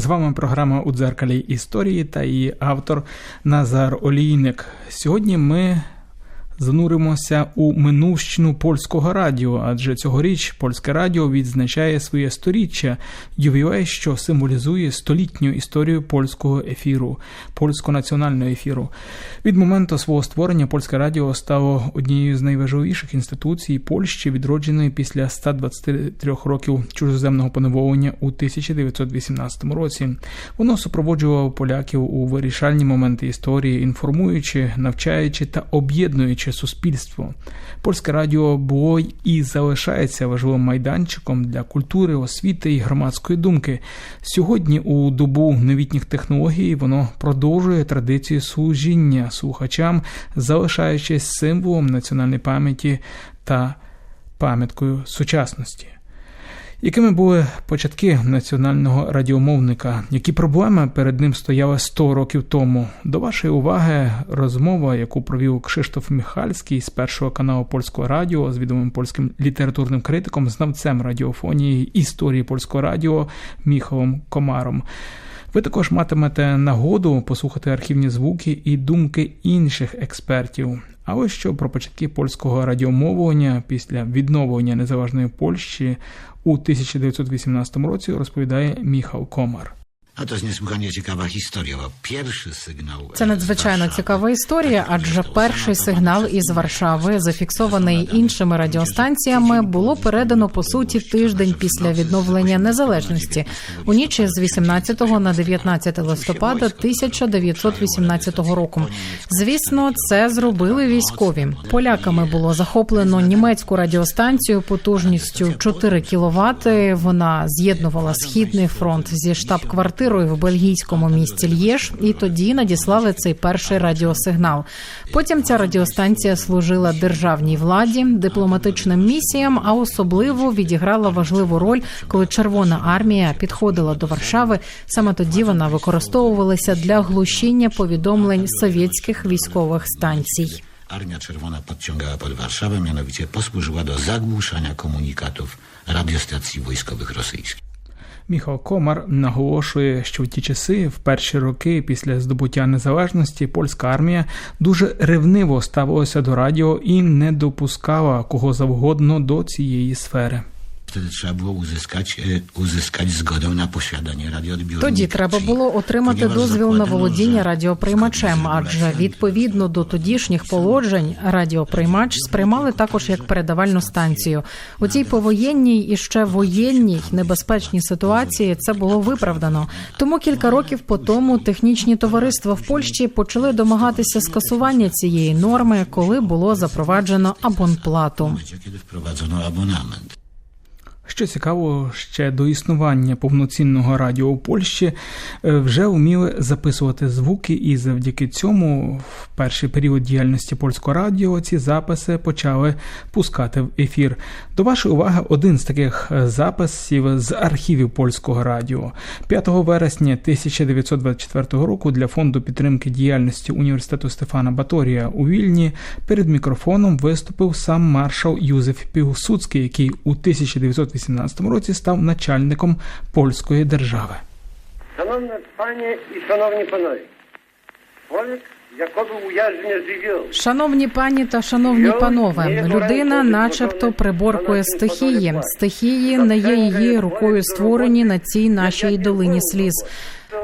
З вами програма у дзеркалі історії та її автор Назар Олійник. Сьогодні ми зануримося у минувщину польського радіо, адже цьогоріч польське радіо відзначає своє сторіччя, ювілей, що символізує столітню історію польського ефіру, польського національного ефіру. Від моменту свого створення польське радіо стало однією з найважливіших інституцій Польщі, відродженої після 123 років чужоземного поневолення у 1918 році. Воно супроводжувало поляків у вирішальні моменти історії, інформуючи, навчаючи та об'єднуючи суспільство. Польське радіо було і залишається важливим майданчиком для культури, освіти і громадської думки. Сьогодні, у добу новітніх технологій, воно продовжує традицію служіння слухачам, залишаючись символом національної пам'яті та пам'яткою сучасності. Якими були початки національного радіомовника? Які проблеми перед ним стояли 100 років тому? До вашої уваги розмова, яку провів Кшиштоф Міхальський з першого каналу польського радіо з відомим польським літературним критиком, знавцем радіофонії історії польського радіо Міхалом Комаром. Ви також матимете нагоду послухати архівні звуки і думки інших експертів. А ось що про початки польського радіомовлення після відновлення незалежної Польщі у 1918 році розповідає Міхал Комар. A to jest niesłychanie ciekawa historia, pierwszy sygnał. Це надзвичайно цікава історія, адже перший сигнал із Варшави, зафіксований іншими радіостанціями, було передано по суті тиждень після відновлення незалежності у ніч з 18 на 19 листопада 1918 року. Звісно, це зробили військові. Поляками було захоплено німецьку радіостанцію потужністю 4 кВт. Вона з'єднувала східний фронт зі штаб-квартирою в бельгійському місті Л'єш, і тоді надіслали цей перший радіосигнал. Потім ця радіостанція служила державній владі, дипломатичним місіям, а особливо відіграла важливу роль, коли Червона армія підходила до Варшави. Саме тоді вона використовувалася для глушіння повідомлень совєтських військових станцій. Armia Czerwona podciągała pod Warszawę, mianowicie posłużyła do zagłuszania komunikatów radiostacji wojskowych rosyjskich. Міхал Комар наголошує, що в ті часи, в перші роки після здобуття незалежності, польська армія дуже ревниво ставилася до радіо і не допускала кого завгодно до цієї сфери. Wtedy trzeba było uzyskać, e, uzyskać zgodę na posiadanie radioodbiornika. Тоді треба було отримати дозвіл на володіння радіоприймачем, адже відповідно до тодішніх положень радіоприймач сприймали також як передавальну станцію. У цій повоєнній і ще воєнній небезпечній ситуації це було виправдано. Тому кілька років по тому технічні товариства в Польщі почали домагатися скасування цієї норми, коли було запроваджено абонплату. kiedy wprowadzono abonament. Що цікаво, ще до існування повноцінного радіо у Польщі е, вже вміли записувати звуки, і завдяки цьому, в перший період діяльності польського радіо, ці записи почали пускати в ефір. До вашої уваги один з таких е, записів з архівів польського радіо 5 вересня 1924 року для фонду підтримки діяльності університету Стефана Баторія у Вільні перед мікрофоном виступив сам маршал Юзеф Пілсудський, який у 1918 році став начальником польської держави. Шановне пані і шановні панові, уяжне Шановні пані та шановні панове, людина, начебто, приборкує стихії. Стихії не є її рукою створені на цій нашій долині сліз.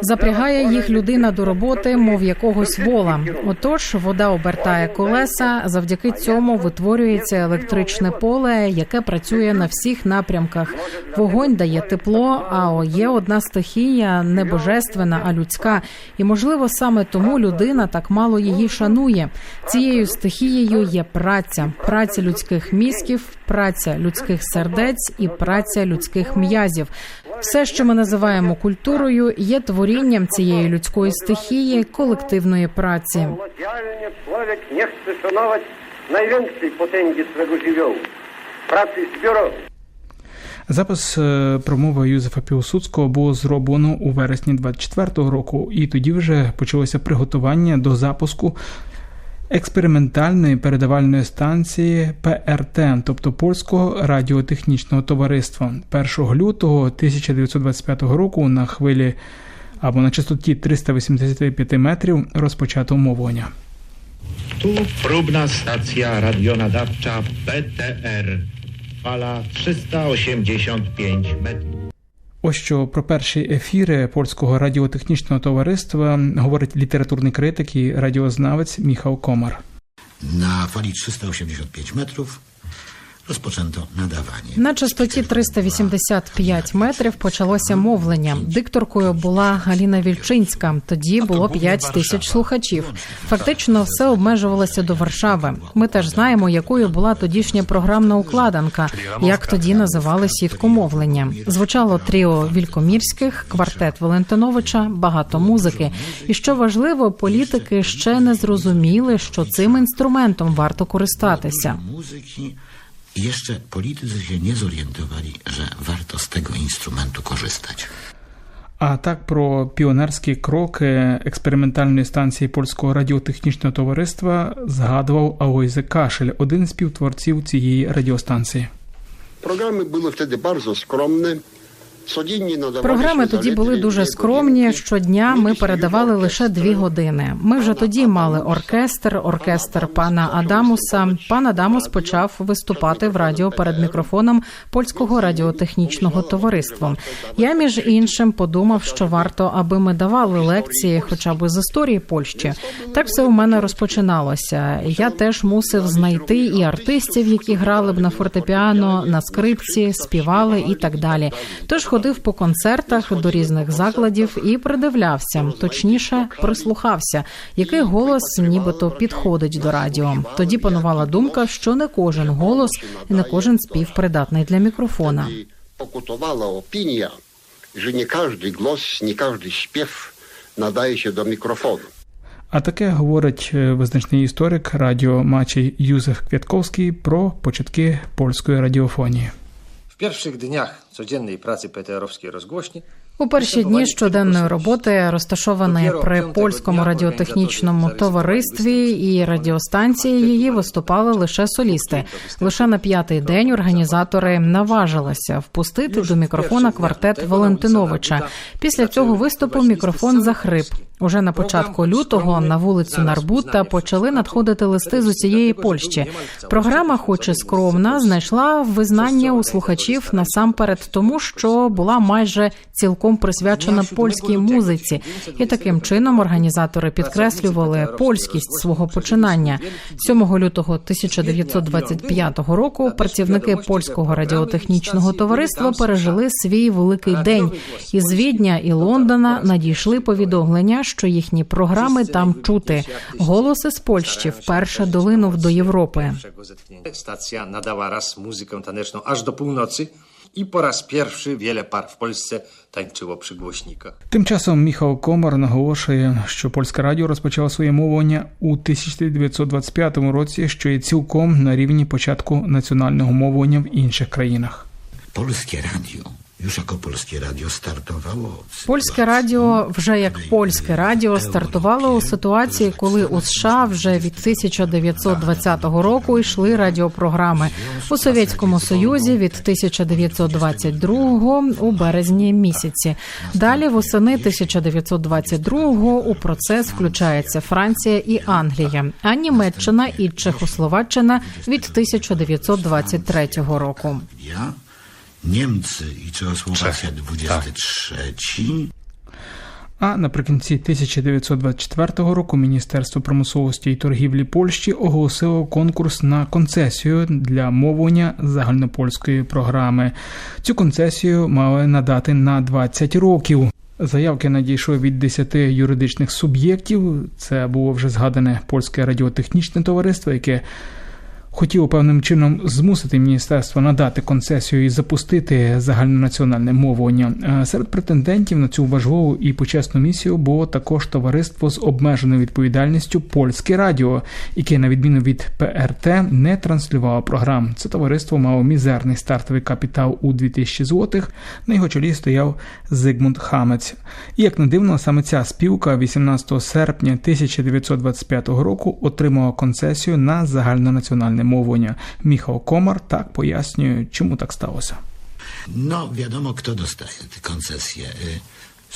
Запрягає їх людина до роботи, мов якогось вола. Отож, вода обертає колеса. Завдяки цьому витворюється електричне поле, яке працює на всіх напрямках. Вогонь дає тепло. А є одна стихія не божественна, а людська. І можливо саме тому людина так мало її шанує. Цією стихією є праця, праця людських мізків, праця людських сердець і праця людських м'язів. Все, що ми називаємо культурою, є творінням цієї людської стихії колективної праці. Potęgi swego żywiołu, pracy zbiorowej. Запис е, промови Юзефа Пілсудського було зроблено у вересні 24-го року, і тоді вже почалося приготування до запуску експериментальної передавальної станції ПРТ, тобто Польського радіотехнічного товариства. 1 лютого 1925 року на хвилі або на частоті 385 метрів розпочато мовлення. Tu próbna stacja radionadawcza PTR. Fala 385 metrów. Ось що про перші ефіри польського радіотехнічного товариства говорить літературний критик і радіознавець Міхал Комар. На фалі 385 metrów rozpoczęto nadawanie. На частоті 385 метрів почалося мовлення. Дикторкою була Галіна Вільчинська. Тоді було 5 тисяч слухачів. Фактично, все обмежувалося до Варшави. Ми теж знаємо, якою була тодішня програмна укладанка, як тоді називали сітку мовлення. Звучало тріо Вількомірських, квартет Валентиновича, багато музики. І що важливо, політики ще не зрозуміли, що цим інструментом варто користатися. Jeszcze politycy się nie zorientowali, że warto z tego instrumentu korzystać. А так про піонерські кроки експериментальної станції польського радіотехнічного товариства згадував Алойзе Кашель, один з співтворців цієї радіостанції. Програми були тоді дуже skromne. Програми тоді були дуже скромні. Щодня ми передавали лише дві години. Ми вже тоді мали оркестр, оркестр пана Адамуса. Пан Адамус почав виступати в радіо перед мікрофоном польського радіотехнічного товариства. Я між іншим подумав, що варто, аби ми давали лекції, хоча б з історії Польщі. Так все у мене розпочиналося. Я теж мусив знайти і артистів, які грали б на фортепіано, на скрипці, співали і так далі. Тож ходив по концертах до різних закладів і придивлявся, точніше, прислухався, який голос нібито підходить до радіо. Тоді панувала думка, що не кожен голос і не кожен спів придатний для мікрофона. Opinia, że nie każdy głos, nie każdy śpiew nadaje się do mikrofonu. А таке говорить е, визначний історик радіо Мачій Юзеф Квятковський про початки польської радіофонії. W pierwszych dniach codziennej pracy PTR-owskiej rozgłośni У перші дні щоденної роботи, розташованої при польському радіотехнічному товаристві і радіостанції, її виступали лише солісти. Лише на п'ятий день організатори наважилися впустити до мікрофона квартет Валентиновича. Після цього виступу мікрофон захрип. Уже на початку лютого на вулицю Нарбута почали надходити листи з усієї Польщі. Програма, хоч і скромна, знайшла визнання у слухачів насамперед тому, що була майже цілком присвячена польській музиці, і таким чином організатори підкреслювали польськість свого починання. 7 лютого 1925 року працівники польського радіотехнічного товариства пережили свій великий день. Із Відня і Лондона надійшли повідомлення, що їхні програми там чути. Голос із Польщі вперше долинув до Європи. stacja nadała raz muzykę taneczną aż do północy i po raz pierwszy wiele par w Polsce tańczyło przy głośnikach. Тим часом Міхал Комар наголошує, що польське радіо розпочало своє мовлення у 1925 році, що є цілком на рівні початку національного мовлення в інших країнах. Польське radio, już jako polskie radio startowało. w Польське радіо вже як польське радіо стартувало у ситуації, коли у США вже від 1920 року йшли радіопрограми у Совєтському Союзі від 1922 у березні місяці. Далі восени 1922 у процес включається Франція і Англія, а Німеччина і Чехословаччина від 1923 року. Niemcy i Czechosłowacja 23, А наприкінці 1924 року Міністерство промисловості і торгівлі Польщі оголосило конкурс на концесію для мовлення загальнопольської програми. Цю концесію мали надати на 20 років. Заявки надійшли від 10 юридичних суб'єктів. Це було вже згадане польське радіотехнічне товариство, яке хотіло певним чином змусити міністерство надати концесію і запустити загальнонаціональне мовлення. Е, Серед претендентів на цю важливу і почесну місію було також товариство з обмеженою відповідальністю Польське Радіо, яке, на відміну від ПРТ, не транслювало програм. Це товариство мало мізерний стартовий капітал у 2000 злотих. На його чолі стояв Зигмунд Хамець. І як не дивно, саме ця спілка 18 серпня 1925 року отримала концесію на загальнонаціональне мовлення. Міхал Комар так пояснює, чому так сталося. No, wiadomo, kto dostaje te.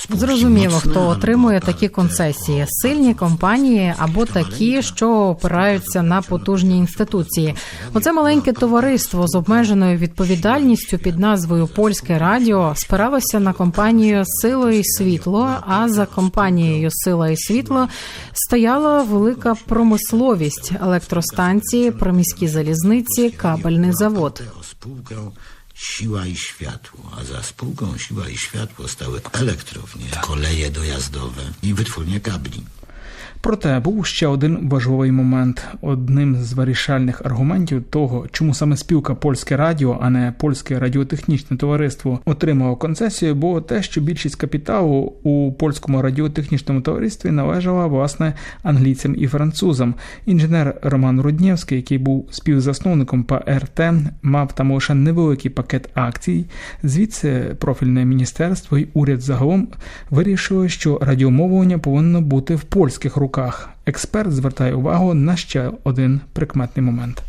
Зрозуміло, хто отримує такі концесії: сильні компанії або такі, що опираються на потужні інституції. Оце маленьке товариство з обмеженою відповідальністю під назвою Польське Радіо спиралося на компанію Сила і світло. А за компанією Сила і світло стояла велика промисловість, електростанції, приміські залізниці, кабельний завод. Siła i Światło, a za spółką Siła i Światło stały elektrownie, koleje dojazdowe i wytwórnie kabli. Проте був ще один важливий момент. Одним з вирішальних аргументів того, чому саме спілка Польське Радіо, а не Польське радіотехнічне товариство отримало концесію, було те, що більшість капіталу у польському радіотехнічному товаристві належала власне англійцям і французам. Інженер Роман Руднєвський, який був співзасновником ПРТ, мав там лише невеликий пакет акцій. Звідси профільне міністерство і уряд загалом вирішили, що радіомовлення повинно бути в польських руках. Експерт звертає увагу на ще один прикметний момент.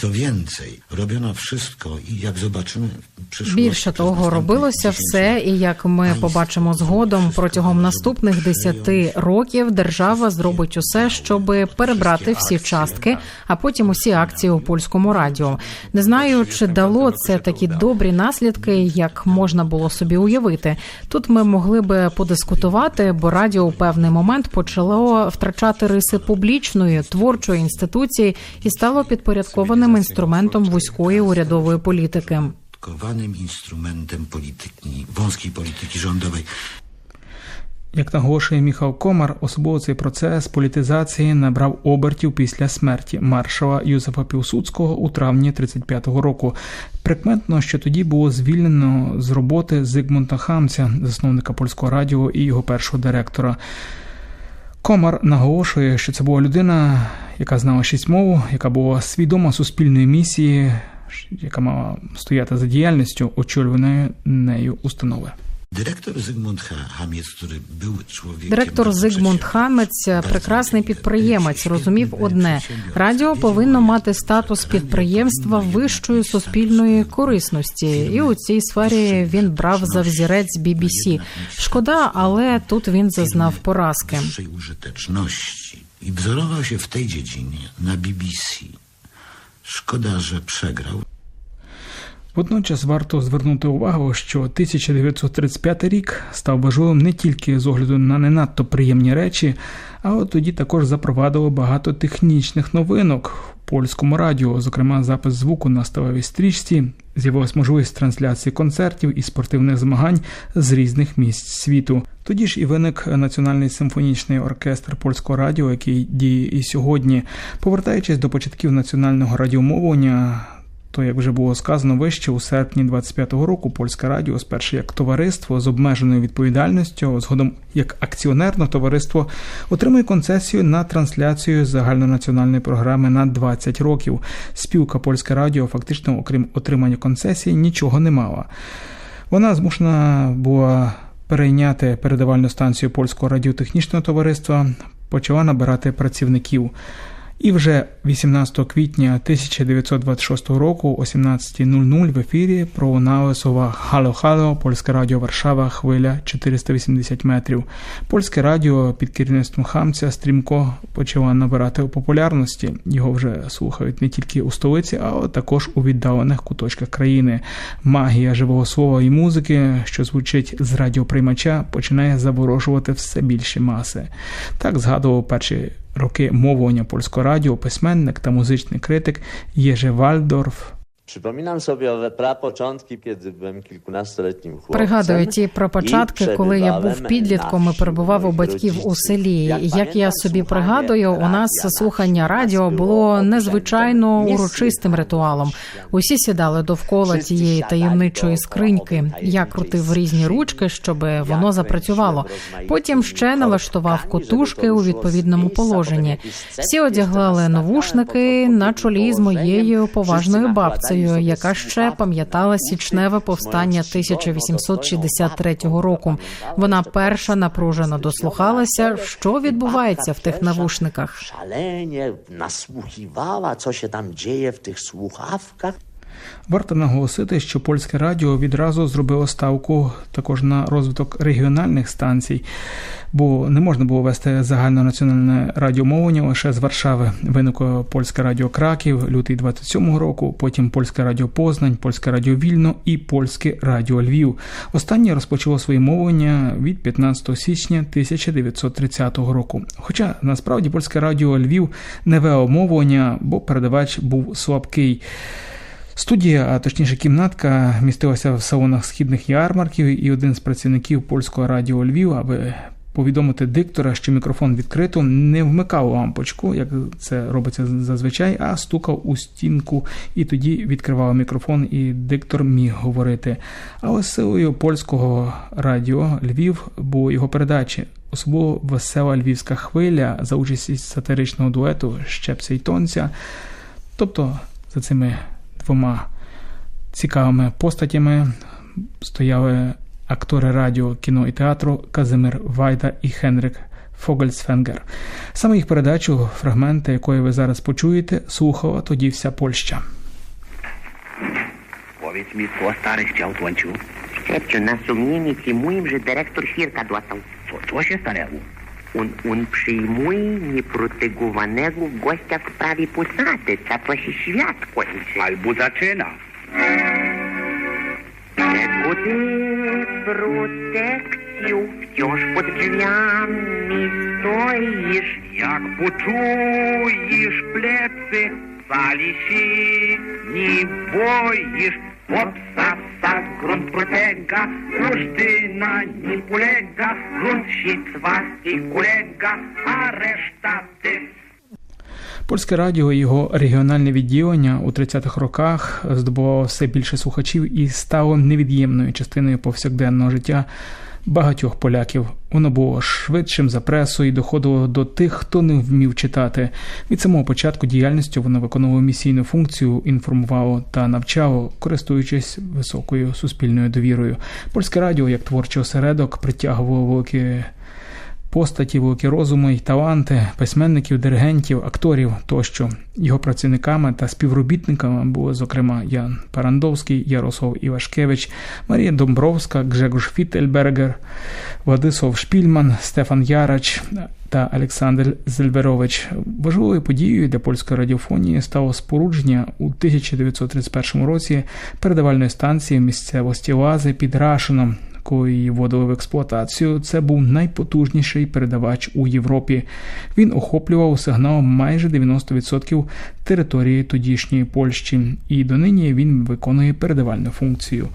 Co więcej, robiono wszystko i jak zobaczymy w przyszłości... Більше того, робилося все, і як ми побачимо згодом, протягом наступних десяти років держава зробить усе, щоб перебрати всі частки, а потім усі акції у польському радіо. Не знаю, чи дало це такі добрі наслідки, як можна було собі уявити. Тут ми могли би подискутувати, бо радіо у певний момент почало втрачати риси публічної творчої інституції і стало підпорядкованим інструментом вузької урядової політики. Kowanym instrumentem polityki, wąskiej polityki rządowej. Як наголошує Міхал Комар, особливо цей процес політизації набрав обертів після смерті маршала Юзефа Пілсудського у травні 35-го року. Прикметно, що тоді було звільнено з роботи Зигмунта Хамця, засновника польського радіо і його першого директора. Комар наголошує, що це була людина, яка знала шість мов, яка була свідома суспільної місії, яка мала стояти за діяльністю очолюваної нею установи. Ha- Hamiec, który był. Директор Зигмунд Хамець, прекрасний підприємець, розумів одне: радіо повинно мати статус підприємства вищої суспільної корисності, і у цій сфері він брав за взірець BBC. Шкода, але тут він зазнав поразки. I wzorował się w tej dziedzinie na BBC. Szkoda, że przegrał. Водночас варто звернути увагу, що 1935 рік став важливим не тільки з огляду на не надто приємні речі, а от тоді також запровадило багато технічних новинок в польському радіо, зокрема запис звуку на сталевій стрічці, з'явилась можливість трансляції концертів і спортивних змагань з різних місць світу. Тоді ж і виник Національний симфонічний оркестр польського радіо, який діє і сьогодні. Повертаючись до початків національного радіомовлення, то, як вже було сказано вище, у серпні 25-го року польське радіо спершу як товариство з обмеженою відповідальністю, згодом як акціонерне товариство, отримує концесію на трансляцію загальнонаціональної програми на 20 років. Спілка польське радіо фактично, окрім отримання концесії, нічого не мала. Вона змушена була перейняти передавальну станцію польського радіотехнічного товариства, почала набирати працівників. І вже 18 квітня 1926 року о 17.00 в ефірі пролунали слова Хало Хало, Польське радіо Варшава, хвиля 480 метрів. Польське радіо під керівництвом хамця стрімко почало набирати популярності. Його вже слухають не тільки у столиці, а також у віддалених куточках країни. Магія живого слова і музики, що звучить з радіоприймача, починає заворожувати все більші маси. Так згадував перші роки мовування польського радіо, письменник та музичний критик Єже Вальдорф. Przypominam sobie owe prapoczątki, kiedy byłem kilkunastoletnim chłopcem. Пригадую ті про початки, коли я був підлітком і перебував у батьків у селі. Як я собі пригадую, у нас слухання радіо було незвичайно урочистим ритуалом. Усі сідали довкола тієї таємничої скриньки. Я крутив різні ручки, щоб воно запрацювало. Потім ще налаштував котушки у відповідному положенні. Всі одягли навушники на чолі з моєю поважною бабцею, накладали яка ще пам'ятала січневе повстання з моєю чудовою 1863 року. Вона перша напружено дослухалася, що відбувається в тих навушниках. Шалені наслухівала, що там діє в тих słuchawkach. Варто наголосити, що польське радіо відразу зробило ставку також на розвиток регіональних станцій, бо не можна було вести загальнонаціональне радіомовлення лише з Варшави. Виникло польське радіо Краків, лютий 27-го року, потім польське радіо Познань, польське радіо Вільно і польське радіо Львів. Останнє розпочало своє мовлення від 15 січня 1930 року. Хоча насправді польське радіо Львів не вело мовлення, бо передавач був слабкий. Студія, а точніше кімнатка, містилася в салонах східних ярмарків, і один з працівників польського радіо Львів, аби повідомити диктора, що мікрофон відкрито, не вмикав лампочку, як це робиться зазвичай, а стукав у стінку і тоді відкривав мікрофон, і диктор міг говорити. Але силою польського радіо Львів, бо його передачі. Особливо весела львівська хвиля за участі сатиричного дуету Щепця й Тонця. Тобто за цими двома цікавими постатями стояли актори радіо, кіно і театру Казимир Вайда і Хенрик Фогельсфенгер. Саме їх передачу, фрагменти якої ви зараз почуєте, слухала тоді вся Польща. Powiedz mi, co stary chciał, Tłonciu? Szczepciu, na sumienie przyjmuję, że dyrektor Hirka dostał. Co, co się stanęło? On, on przyjmuje nieprotegowanego gościa w prawie posady, co to się świat kończy. Albo zaczyna. Czego ty protekcją wciąż pod drzwiami stoisz? Jak poczujesz plecy, sali się nie boisz. Obsasa грунт протега, Rusztyna nie polega, grunt вас і кулега, а решта ти. Польське радіо і його регіональне відділення у 30-х роках здобувало все більше слухачів і стало невід'ємною частиною повсякденного життя багатьох поляків. Воно було швидшим за пресу і доходило до тих, хто не вмів читати. Від самого початку діяльності воно виконувало місійну функцію, інформувало та навчало, користуючись високою суспільною довірою. Польське радіо, як творчий осередок, притягувало великі постаті, великі розуми й таланти, письменників, диригентів, акторів тощо. Його працівниками та співробітниками були, зокрема, Ян Парандовський, Ярослав Івашкевич, Марія Домбровська, Гжегош Фітельбергер, Владислав Шпільман, Стефан Ярач та Олександр Зельберович. Важливою подією для польської радіофонії стало спорудження у 1931 році передавальної станції місцевості Лази під Рашином коли її вводили в експлуатацію, це був найпотужніший передавач у Європі. Він охоплював сигналом майже 90% території тодішньої Польщі, і донині він виконує передавальну функцію.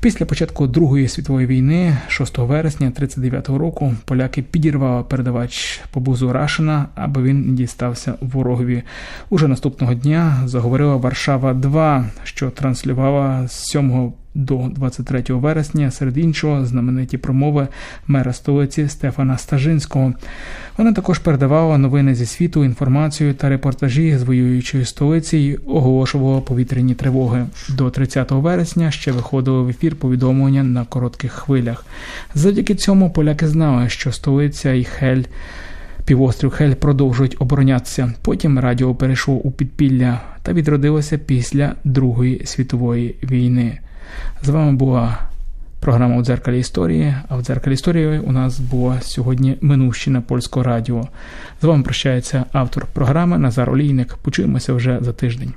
Після початку Другої світової війни, 6 вересня 1939 року, поляки підірвали передавач поблизу Рашина, аби він дістався ворогові. Уже наступного дня заговорила Варшава 2 що транслювала з 7 до 23 вересня, серед іншого, знамениті промови мера столиці Стефана Стажинського. Вона також передавала новини зі світу, інформацію та репортажі з воюючої столиці й оголошувала повітряні тривоги. До 30 вересня ще виходили в ефір повідомлення на коротких хвилях. Завдяки цьому поляки знали, що столиця і Хель. Півострів Хель продовжують оборонятися. Потім радіо перейшло у підпілля та відродилося після Другої світової війни. З вами була програма у дзеркалі історії. А в дзеркалі історії у нас була сьогодні минувщина польського радіо. З вами прощається автор програми Назар Олійник. Почуємося вже за тиждень.